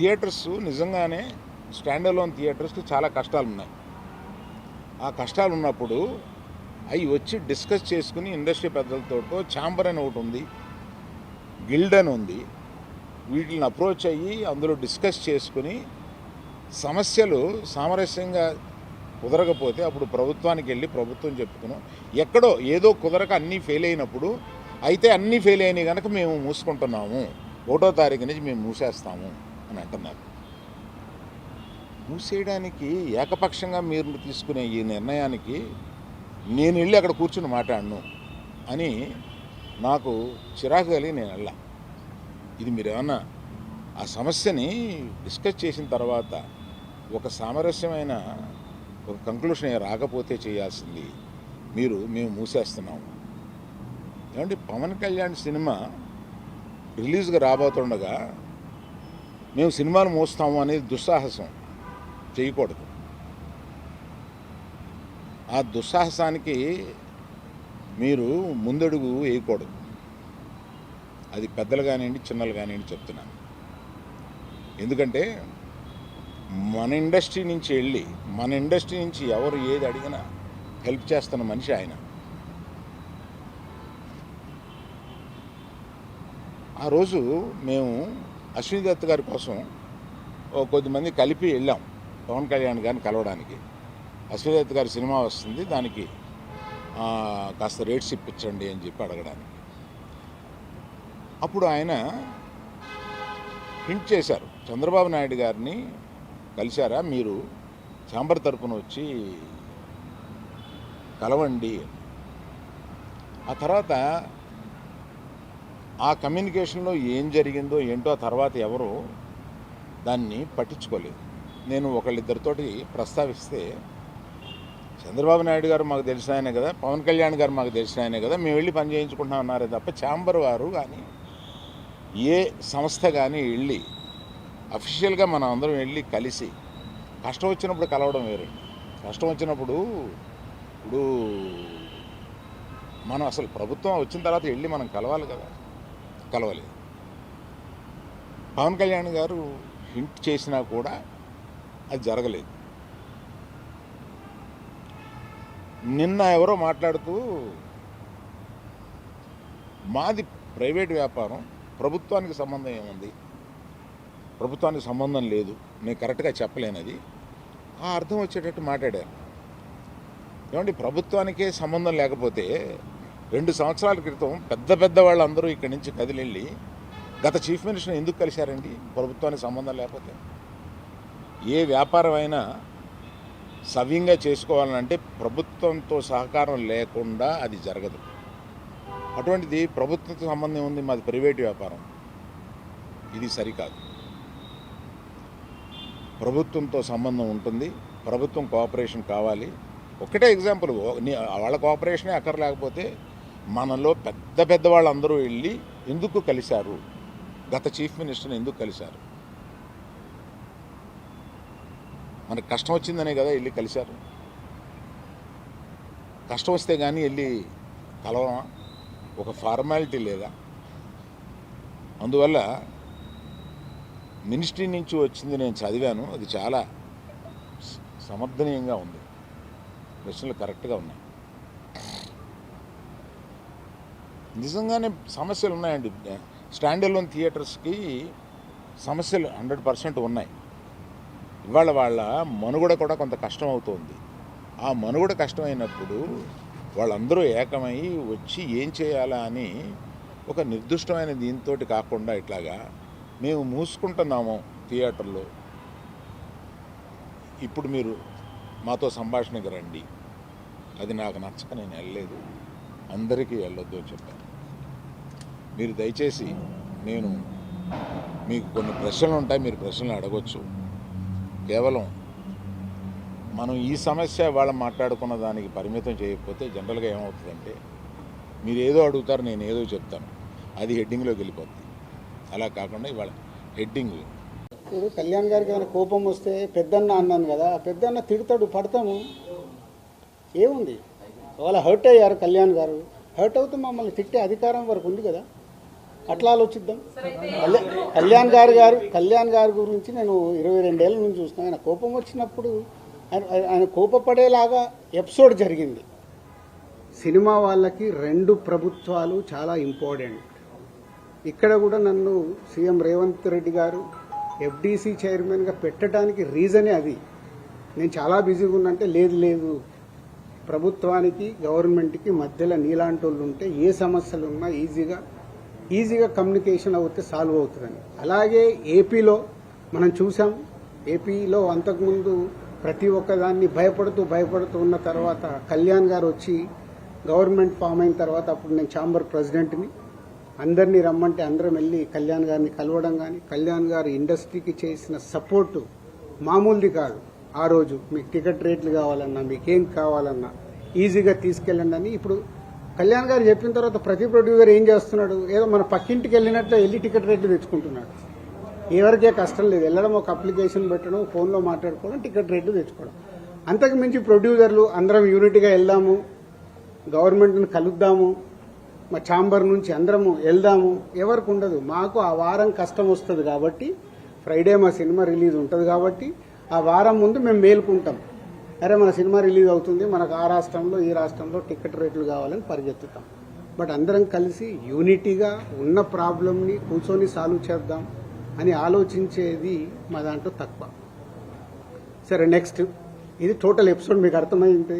Theatres నిజంగానే stand alone థియేటర్స్కి చాలా కష్టాలు ఉన్నాయి ఆ కష్టాలు ఉన్నప్పుడు అవి వచ్చి డిస్కస్ చేసుకుని ఇండస్ట్రీ పెద్దలతో ఛాంబర్ అని ఒకటి ఉంది గిల్డ్ అని ఉంది. వీటిని అప్రోచ్ అయ్యి అందులో డిస్కస్ చేసుకుని సమస్యలు సామరస్యంగా కుదరకపోతే అప్పుడు ప్రభుత్వానికి వెళ్ళి ప్రభుత్వం చెప్పుకున్నాం. ఎక్కడో ఏదో కుదరక అన్నీ ఫెయిల్ అయినప్పుడు అయితే అన్నీ ఫెయిల్ అయినాయి కనుక మేము మూసుకుంటున్నాము. ఒకటో తారీఖు నుంచి మేము మూసేస్తాము. అని అంటున్నారు. మూసేయడానికి ఏకపక్షంగా మీరు తీసుకునే ఈ నిర్ణయానికి నేను వెళ్ళి అక్కడ కూర్చుని మాట్లాడను అని నాకు చిరాకు కలిగి నేను వెళ్ళా. ఇది మీరు ఏమన్నా ఆ సమస్యని డిస్కస్ చేసిన తర్వాత ఒక సామరస్యమైన ఒక కంక్లూషన్ రాకపోతే చేయాల్సింది మీరు మేము మూసేస్తున్నాము. ఏమంటే పవన్ కళ్యాణ్ సినిమా రిలీజ్గా రాబోతుండగా మేము సినిమాలు మోస్తాము అనేది దుస్సాహసం. చేయకూడదు. ఆ దుస్సాహసానికి మీరు ముందడుగు వేయకూడదు. అది పెద్దలు కానివ్వండి చిన్నలు కానివ్వండి చెప్తున్నాను. ఎందుకంటే మన ఇండస్ట్రీ నుంచి వెళ్ళి మన ఇండస్ట్రీ నుంచి ఎవరు ఏది అడిగినా హెల్ప్ చేస్తున్న మనిషి ఆయన. ఆ రోజు మేము అశ్విని దత్ గారి కోసం ఓ కొద్దిమంది కలిపి వెళ్ళాం. పవన్ కళ్యాణ్ గారిని కలవడానికి. అశ్విని దత్ గారి సినిమా వస్తుంది. దానికి కాస్త రేట్స్ ఇప్పించండి అని చెప్పి అడగడానికి. అప్పుడు ఆయన హింట్ చేశారు. చంద్రబాబు నాయుడు గారిని కలిశారా? మీరు చాంబర్ తరపున వచ్చి కలవండి ఆ తర్వాత ఆ కమ్యూనికేషన్లో ఏం జరిగిందో ఏంటో తర్వాత ఎవరు దాన్ని పట్టించుకోలేదు. నేను ఒకళ్ళిద్దరితోటి ప్రస్తావిస్తే చంద్రబాబు నాయుడు గారు మాకు తెలిసిన ఆయనే కదా పవన్ కళ్యాణ్ గారు మాకు తెలిసిన ఆయనే కదా మేము వెళ్ళి పని చేయించుకుంటున్నాం అన్నారే తప్ప ఛాంబర్ వారు కానీ ఏ సంస్థ కానీ వెళ్ళి అఫీషియల్గా మనం అందరం వెళ్ళి కలిసి కష్టం వచ్చినప్పుడు కలవడం వేరే. కష్టం వచ్చినప్పుడు ఇప్పుడు మనం అసలు ప్రభుత్వం వచ్చిన తర్వాత వెళ్ళి మనం కలవాలి కదా. కలవలేదు. పవన్ కళ్యాణ్ గారు హింట్ చేసినా కూడా అది జరగలేదు. నిన్న ఎవరో మాట్లాడుతూ మాది ప్రైవేట్ వ్యాపారం ప్రభుత్వానికి సంబంధం ఏముంది? ప్రభుత్వానికి సంబంధం లేదు నేను కరెక్ట్గా చెప్పలేనది ఆ అర్థం వచ్చేటట్టు మాట్లాడారు. ఏమంటే ప్రభుత్వానికే సంబంధం లేకపోతే రెండు సంవత్సరాల క్రితం పెద్ద పెద్ద వాళ్ళందరూ ఇక్కడి నుంచి కదిలెళ్ళి గత చీఫ్ మినిస్టర్ ఎందుకు కలిశారండి? ప్రభుత్వానికి సంబంధం లేకపోతే? ఏ వ్యాపారం అయినా సవ్యంగా చేసుకోవాలంటే ప్రభుత్వంతో సహకారం లేకుండా అది జరగదు. అటువంటిది ప్రభుత్వంతో సంబంధం ఉంది మాది ప్రైవేట్ వ్యాపారం. ఇది సరికాదు. ప్రభుత్వంతో సంబంధం ఉంటుంది ప్రభుత్వం కోఆపరేషన్ కావాలి. ఒకటే ఎగ్జాంపుల్ నీ- వాళ్ళ కోఆపరేషనే అక్కర్లేకపోతే మనలో పెద్ద పెద్ద వాళ్ళందరూ వెళ్ళి ఎందుకు కలిశారు? గత చీఫ్ మినిస్టర్ని ఎందుకు కలిశారు? మనకు కష్టం వచ్చిందనే కదా వెళ్ళి కలిశారు. కష్టం వస్తే కానీ వెళ్ళి కలవమా ఒక ఫార్మాలిటీ లేదా? అందువల్ల మినిస్ట్రీ నుంచి వచ్చింది నేను చదివాను. అది చాలా సమర్థనీయంగా ఉంది. ప్రశ్నలు కరెక్ట్గా ఉన్నాయి. నిజంగానే సమస్యలు ఉన్నాయండి. స్టాండ్ థియేటర్స్కి సమస్యలు హండ్రెడ్ పర్సెంట్ ఉన్నాయి. ఇవాళ వాళ్ళ మనుగడ కూడా కొంత కష్టం అవుతుంది ఆ మనుగడ కష్టమైనప్పుడు వాళ్ళందరూ ఏకమై వచ్చి ఏం చేయాలా అని ఒక నిర్దిష్టమైన దీంతో కాకుండా ఇట్లాగా మేము మూసుకుంటున్నాము థియేటర్లో. ఇప్పుడు మీరు మాతో సంభాషణకి రండి. అది నాకు నచ్చక నేను వెళ్ళలేదు. అందరికీ వెళ్ళొద్దు అని చెప్పాను. మీరు దయచేసి నేను మీకు కొన్ని ప్రశ్నలు ఉంటాయి మీరు ప్రశ్నలు అడగొచ్చు. కేవలం మనం ఈ సమస్య వాళ్ళ మాట్లాడుకున్న దానికి పరిమితం చేయకపోతే జనరల్గా ఏమవుతుందంటే మీరు ఏదో అడుగుతారు నేను ఏదో చెప్తాను. అది హెడ్డింగ్లోకి వెళ్ళిపోద్ది. అలా కాకుండా ఇవాళ హెడ్డింగ్ ఇప్పుడు కళ్యాణ్ గారికి ఏమైనా కోపం వస్తే పెద్దన్న అన్నాను కదా ఆ పెద్దన్న తిడతాడు పడతాము. ఏముంది? వాళ్ళ హర్ట్ అయ్యారు కళ్యాణ్ గారు హర్ట్ అవుతూ మమ్మల్ని తిట్టే అధికారం వరకు ఉంది కదా. అట్లా ఆలోచిద్దాం. కళ్యాణ్ కళ్యాణ్ గారు గారు కళ్యాణ్ గారి గురించి నేను ఇరవై రెండేళ్ళ నుంచి చూస్తున్నాను ఆయన కోపం వచ్చినప్పుడు ఆయన ఆయన కోపపడేలాగా ఎపిసోడ్ జరిగింది. సినిమా వాళ్ళకి రెండు ప్రభుత్వాలు చాలా ఇంపార్టెంట్. ఇక్కడ కూడా నన్ను సీఎం రేవంత్ రెడ్డి గారు ఎఫ్డీసీ చైర్మన్గా పెట్టడానికి రీజనే అది. నేను చాలా బిజీగా ఉన్నంటే లేదు లేదు. ప్రభుత్వానికి గవర్నమెంట్కి మధ్యలో నీలాంటి వాళ్ళు ఉంటే ఏ సమస్యలు ఉన్నా ఈజీగా ఈజీగా కమ్యూనికేషన్ అవుతే సాల్వ్ అవుతుందని. అలాగే ఏపీలో మనం చూసాం ఏపీలో అంతకుముందు ప్రతి ఒక్కదాన్ని భయపడుతూ భయపడుతూ ఉన్న తర్వాత కళ్యాణ్ గారు వచ్చి గవర్నమెంట్ ఫామ్ అయిన తర్వాత అప్పుడు నేను ఛాంబర్ ప్రెసిడెంట్ని. అందరినీ రమ్మంటే అందరం వెళ్ళి కళ్యాణ్ గారిని కలవడం కానీ కళ్యాణ్ గారు ఇండస్ట్రీకి చేసిన సపోర్టు మామూలుది కాదు. ఆ రోజు మీకు టికెట్ రేట్లు కావాలన్నా మీకేం కావాలన్నా ఈజీగా తీసుకెళ్ళండి అని ఇప్పుడు కళ్యాణ్ గారు చెప్పిన తర్వాత ప్రతి ప్రొడ్యూసర్ ఏం చేస్తున్నాడు? ఏదో మన పక్కింటికి వెళ్ళినట్లు వెళ్ళి టికెట్ రేట్లు తెచ్చుకుంటున్నాడు. ఎవరికే కష్టం లేదు. వెళ్ళడం ఒక అప్లికేషన్ పెట్టడం ఫోన్లో మాట్లాడుకోవడం టికెట్ రేట్లు తెచ్చుకోవడం. అంతకు మించి ప్రొడ్యూసర్లు అందరం యూనిట్గా వెళ్దాము గవర్నమెంట్ని కలుద్దాము మా ఛాంబర్ నుంచి అందరము వెళ్దాము. ఎవరికి ఉండదు. మాకు ఆ వారం కష్టం వస్తుంది కాబట్టి ఫ్రైడే మా సినిమా రిలీజ్ ఉంటుంది కాబట్టి ఆ వారం ముందు మేము మేలుకుంటాం. అరే మన సినిమా రిలీజ్ అవుతుంది మనకు ఆ రాష్ట్రంలో ఈ రాష్ట్రంలో టికెట్ రేట్లు కావాలని పరిగెత్తుతాం. బట్ అందరం కలిసి యూనిటీగా ఉన్న ప్రాబ్లమ్ని కూర్చొని సాల్వ్ చేద్దాం అని ఆలోచించేది మా దాంట్లో తక్కువ. సరే నెక్స్ట్. ఇది టోటల్ ఎపిసోడ్ మీకు అర్థమైంది.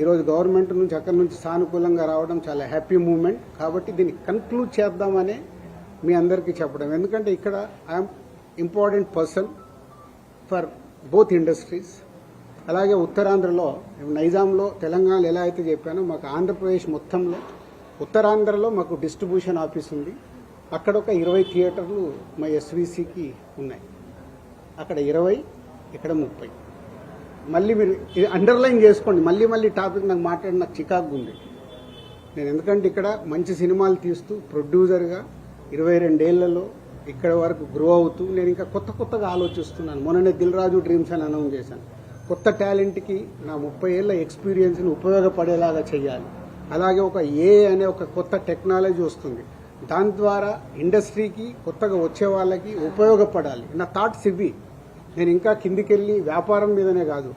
ఈరోజు గవర్నమెంట్ నుంచి అక్కడి నుంచి సానుకూలంగా రావడం చాలా హ్యాపీ మూమెంట్. కాబట్టి దీన్ని కన్క్లూడ్ చేద్దామనే మీ అందరికీ చెప్పడం. ఎందుకంటే ఇక్కడ I'm important person for both industries. అలాగే ఉత్తరాంధ్రలో నైజాంలో తెలంగాణలో ఎలా అయితే చెప్పానో మాకు ఆంధ్రప్రదేశ్ మొత్తంలో ఉత్తరాంధ్రలో మాకు డిస్ట్రిబ్యూషన్ ఆఫీస్ ఉంది. అక్కడ ఒక ఇరవై థియేటర్లు మా ఎస్వీసీకి ఉన్నాయి. అక్కడ ఇరవై ఇక్కడ ముప్పై. మళ్ళీ మీరు ఇది అండర్లైన్ చేసుకోండి. మళ్ళీ మళ్ళీ టాపిక్ నాకు మాట్లాడి నాకు చికాకు ఉంది. నేను ఎందుకంటే ఇక్కడ మంచి సినిమాలు తీస్తూ ప్రొడ్యూసర్గా ఇరవై రెండేళ్ళలో ఇక్కడ వరకు గ్రో అవుతూ నేను ఇంకా కొత్త కొత్తగా ఆలోచిస్తున్నాను. మొన్ననే దిల్ రాజు డ్రీమ్స్ అని అనౌన్స్ చేశాను. కొత్త టాలెంట్కి నా ముప్పై ఏళ్ళ ఎక్స్పీరియన్స్ని ఉపయోగపడేలాగా చేయాలి అలాగే ఒక ఏ అనే ఒక కొత్త టెక్నాలజీ వస్తుంది. దాని ద్వారా ఇండస్ట్రీకి కొత్తగా వచ్చే వాళ్ళకి ఉపయోగపడాలి నా థాట్స్ ఇవి. నేను ఇంకా కిందికెళ్ళి వ్యాపారం మీదనే కాదు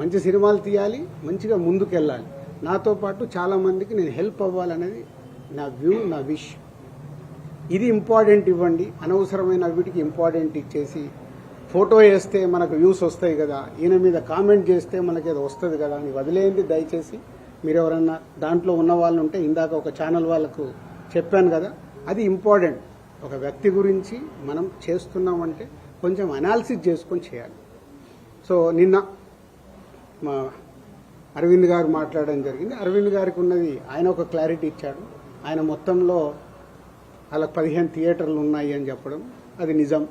మంచి సినిమాలు తీయాలి మంచిగా ముందుకెళ్ళాలి. నాతో పాటు చాలా మందికి నేను హెల్ప్ అవ్వాలనేది నా వ్యూ నా విష్. ఇది ఇంపార్టెంట్ ఇవ్వండి అనవసరమైన వీటికి ఇంపార్టెంట్ ఇచ్చేసి ఫోటో వేస్తే మనకు వ్యూస్ వస్తాయి కదా ఈయన మీద కామెంట్ చేస్తే మనకి ఏదో వస్తుంది కదా అని వదిలేయండి దయచేసి. మీరు ఎవరన్నా దాంట్లో ఉన్న వాళ్ళు ఉంటే ఇందాక ఒక ఛానల్ వాళ్ళకు చెప్పాను కదా అది ఇంపార్టెంట్ ఒక వ్యక్తి గురించి మనం చేస్తున్నామంటే కొంచెం అనాలిసిస్ చేసుకొని చేయాలి. సో నిన్న మా అరవింద్ గారు మాట్లాడడం జరిగింది. అరవింద్ గారికి ఉన్నది ఆయన ఒక క్లారిటీ ఇచ్చాడు. ఆయన మొత్తంలో అలా పదిహేను థియేటర్లు ఉన్నాయి అని చెప్పడం అది నిజం.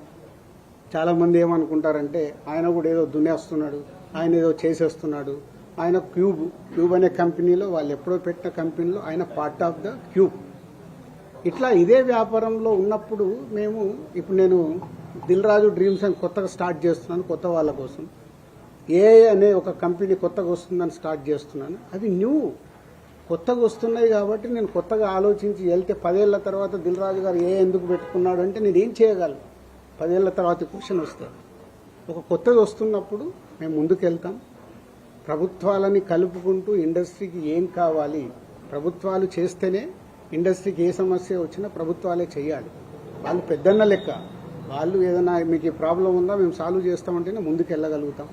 చాలామంది ఏమనుకుంటారంటే ఆయన కూడా ఏదో దున్నేస్తున్నాడు ఆయన ఏదో చేసేస్తున్నాడు. ఆయన క్యూబ్ క్యూబ్ అనే కంపెనీలో వాళ్ళు ఎప్పుడో పెట్టిన కంపెనీలో ఆయన పార్ట్ ఆఫ్ ద క్యూబ్ ఇట్లా ఇదే వ్యాపారంలో ఉన్నప్పుడు మేము ఇప్పుడు నేను దిల్ రాజు డ్రీమ్స్ అని కొత్తగా స్టార్ట్ చేస్తున్నాను కొత్త వాళ్ళ కోసం. ఏ అనే ఒక కంపెనీ కొత్తగా వస్తుందని స్టార్ట్ చేస్తున్నాను. అది న్యూ కొత్తగా వస్తున్నాయి కాబట్టి నేను కొత్తగా ఆలోచించి వెళ్తే పదేళ్ళ తర్వాత దిల్ రాజు గారు ఏ ఎందుకు పెట్టుకున్నాడు అంటే నేను ఏం చేయగలను? పదేళ్ళ తర్వాత క్వశ్చన్ వస్తుంది. ఒక కొత్తది వస్తున్నప్పుడు మేము ముందుకెళ్తాం. ప్రభుత్వాలని కలుపుకుంటూ ఇండస్ట్రీకి ఏం కావాలి? ప్రభుత్వాలు చేస్తేనే ఇండస్ట్రీకి ఏ సమస్య వచ్చినా ప్రభుత్వాలే చేయాలి. వాళ్ళు పెద్దన్న లెక్క. వాళ్ళు ఏదైనా మీకు ఈ ప్రాబ్లం ఉందా? మేము సాల్వ్ చేస్తామంటేనే ముందుకు వెళ్ళగలుగుతాం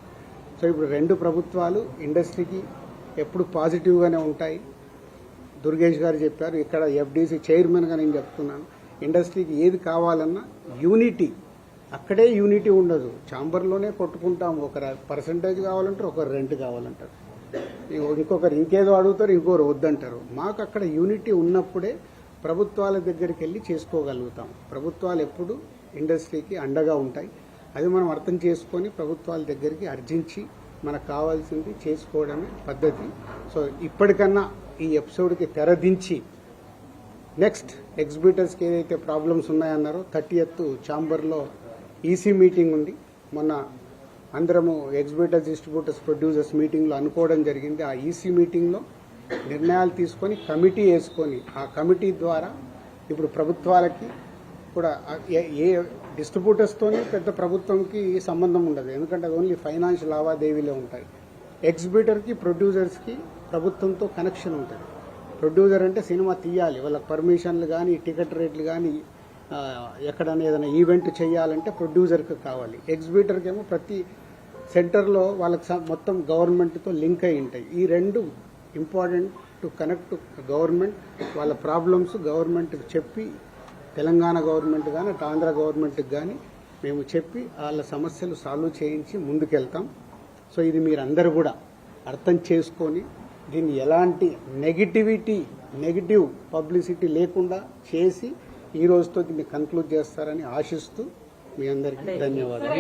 సో ఇప్పుడు రెండు ప్రభుత్వాలు ఇండస్ట్రీకి ఎప్పుడు పాజిటివ్గానే ఉంటాయి. దుర్గేష్ గారు చెప్పారు ఇక్కడ ఎఫ్డీసీ చైర్మన్గా నేను చెప్తున్నాను. ఇండస్ట్రీకి ఏది కావాలన్నా యూనిటీ అక్కడే యూనిటీ ఉండదు. చాంబర్లోనే కొట్టుకుంటాం ఒక పర్సంటేజ్ కావాలంటారు ఒకరు రెంట్ కావాలంటారు. ఇంకొకరు ఇంకేదో అడుగుతారు ఇంకొకరు వద్దంటారు. మాకు అక్కడ యూనిటీ ఉన్నప్పుడే ప్రభుత్వాల దగ్గరికి వెళ్ళి చేసుకోగలుగుతాం. ప్రభుత్వాలు ఎప్పుడు ఇండస్ట్రీకి అండగా ఉంటాయి. అది మనం అర్థం చేసుకొని ప్రభుత్వాల దగ్గరికి అర్జించి మనకు కావాల్సింది చేసుకోవడమే పద్ధతి. సో ఇప్పటికన్నా ఈ ఎపిసోడ్కి తెరదించి నెక్స్ట్ ఎగ్జిబిటర్స్కి ఏదైతే ప్రాబ్లమ్స్ ఉన్నాయన్నారో థర్టీ ఎత్ ఛాంబర్లో ఈసీ మీటింగ్ ఉంది. మొన్న అందరము ఎగ్జిబ్యూటర్స్ డిస్ట్రిబ్యూటర్స్ ప్రొడ్యూసర్స్ మీటింగ్లో అనుకోవడం జరిగింది. ఆ ఈసీ మీటింగ్లో నిర్ణయాలు తీసుకొని కమిటీ వేసుకొని ఆ కమిటీ ద్వారా ఇప్పుడు ప్రభుత్వాలకి కూడా ఏ- ఏ డిస్ట్రిబ్యూటర్స్తోనే పెద్ద ప్రభుత్వంకి సంబంధం ఉండదు. ఎందుకంటే అది ఓన్లీ ఫైనాన్షియల్ లావాదేవీలే ఉంటాయి. ఎగ్జిబ్యూటర్కి ప్రొడ్యూసర్స్కి ప్రభుత్వంతో కనెక్షన్ ఉంటుంది. ప్రొడ్యూసర్ అంటే సినిమా తీయాలి. వాళ్ళకి పర్మిషన్లు కానీ టికెట్ రేట్లు కానీ ఎక్కడైనా ఏదైనా ఈవెంట్ చేయాలంటే ప్రొడ్యూసర్కి కావాలి. ఎగ్జిబిటర్కి ఏమో ప్రతి సెంటర్లో వాళ్ళకి మొత్తం గవర్నమెంట్తో లింక్ అయి ఉంటాయి. ఈ రెండు ఇంపార్టెంట్ టు కనెక్ట్ గవర్నమెంట్ వాళ్ళ ప్రాబ్లమ్స్ గవర్నమెంట్కి చెప్పి తెలంగాణ గవర్నమెంట్ కానీ అటు ఆంధ్ర గవర్నమెంట్కి కానీ మేము చెప్పి వాళ్ళ సమస్యలు సాల్వ్ చేయించి ముందుకెళ్తాం. సో ఇది మీరందరూ కూడా అర్థం చేసుకొని దీన్ని ఎలాంటి నెగిటివిటీ నెగిటివ్ పబ్లిసిటీ లేకుండా చేసి ఈ రోజుతో దీన్ని కన్క్లూడ్ చేస్తారని ఆశిస్తూ మీ అందరికీ ధన్యవాదాలు.